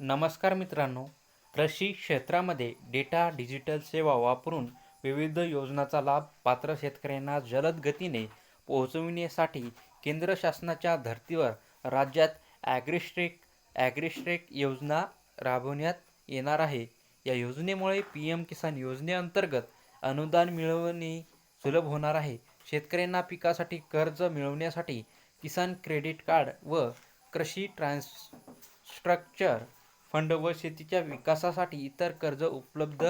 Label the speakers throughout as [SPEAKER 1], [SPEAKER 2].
[SPEAKER 1] नमस्कार मित्रांनो कृषी क्षेत्रामध्ये डेटा डिजिटल सेवा वापरून विविध योजनांचा लाभ पात्र शेतकऱ्यांना जलद गतीने पोहोचविण्यासाठी केंद्र शासनाच्या धर्तीवर राज्यात ॲग्रिस्ट्रेक ॲग्रिस्ट्रेक योजना राबवण्यात येणार आहे. या योजनेमुळे पी एम किसान योजनेअंतर्गत अनुदान मिळवणे सुलभ होणार आहे. शेतकऱ्यांना पिकासाठी कर्ज मिळवण्यासाठी किसान क्रेडिट कार्ड व कृषी ट्रान्सस्ट्रक्चर फंड व शेतीच्या विकासासाठी इतर कर्ज उपलब्ध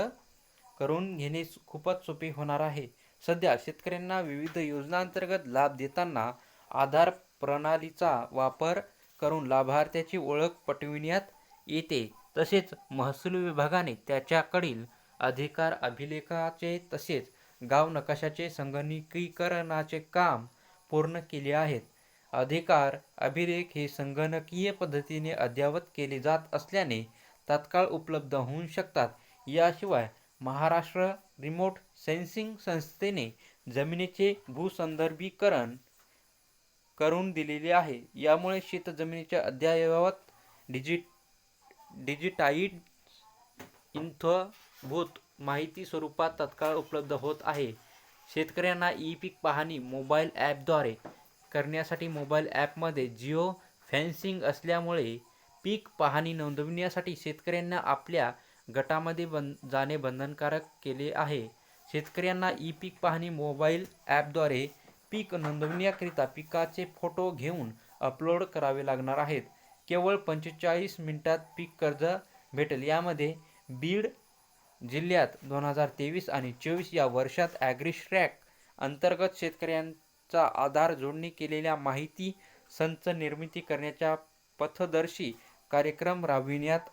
[SPEAKER 1] करून घेणे खूपच सोपे होणार आहे. सध्या शेतकऱ्यांना विविध योजनांतर्गत लाभ देताना आधार प्रणालीचा वापर करून लाभार्थ्याची ओळख पटविण्यात येते. तसेच महसूल विभागाने त्याच्याकडील अधिकार अभिलेखाचे तसेच गाव नकाशाचे संगणकीकरणाचे काम पूर्ण केले आहेत. अधिकार अभिलेख हे संगणकीय पद्धतीने अद्ययावत केले जात असल्याने तात्काळ उपलब्ध होऊ शकतात. याशिवाय महाराष्ट्र रिमोट सेन्सिंग संस्थेने जमिनीचे भूसंदर्भीकरण करून दिलेले आहे. यामुळे शेतजमिनीच्या अद्ययावत डिजिट डिजिटाईड इंथभूत माहिती स्वरूपात तत्काळ उपलब्ध होत आहे. शेतकऱ्यांना ई पीक पाहणी मोबाईल ॲपद्वारे करण्यासाठी मोबाईल ॲपमध्ये जिओ फॅन्सिंग असल्यामुळे पीक पाहणी नोंदविण्यासाठी शेतकऱ्यांना आपल्या गटामध्ये बन जाणे बंधनकारक केले आहे. शेतकऱ्यांना ई पीक पाहणी मोबाईल ॲपद्वारे पीक नोंदवण्याकरिता पिकाचे फोटो घेऊन अपलोड करावे लागणार आहेत. केवळ पंचेचाळीस मिनिटात पीक कर्ज भेटेल. यामध्ये बीड जिल्ह्यात दोन हजार तेवीस आणि चोवीस या वर्षात ॲग्रिश्रॅक अंतर्गत शेतकऱ्यां चा आधार जोडणी केलेल्या माहिती संच निर्मिती करण्याच्या पथदर्शी कार्यक्रम राबविण्यात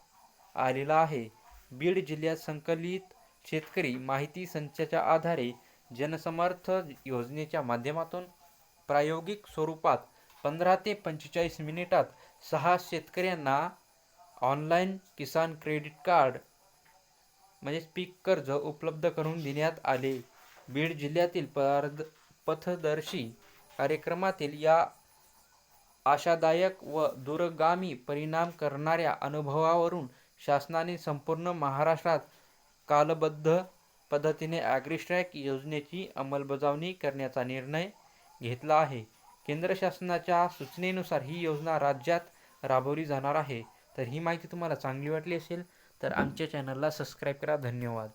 [SPEAKER 1] आलेला आहे. बीड जिल्ह्यात संकलित शेतकरी माहिती संचाच्या आधारे जनसमर्थ योजनेच्या माध्यमातून प्रायोगिक स्वरूपात पंधरा ते पंचेचाळीस मिनिटात सहा शेतकऱ्यांना ऑनलाईन किसान क्रेडिट कार्ड म्हणजेच पीक कर्ज उपलब्ध करून देण्यात आले. बीड जिल्ह्यातील पारद पथदर्शी कार्यक्रमातील या आशादायक व दूरगामी परिणाम करणाऱ्या अनुभवावरून शासनाने संपूर्ण महाराष्ट्रात कालबद्ध पद्धतीने ॲग्रिस्ट्रॅक योजनेची अंमलबजावणी करण्याचा निर्णय घेतला आहे. केंद्र शासनाच्या सूचनेनुसार ही योजना राज्यात राबवली जाणार आहे. तर ही माहिती तुम्हाला चांगली वाटली असेल तर आमच्या चॅनलला सबस्क्राईब करा. धन्यवाद.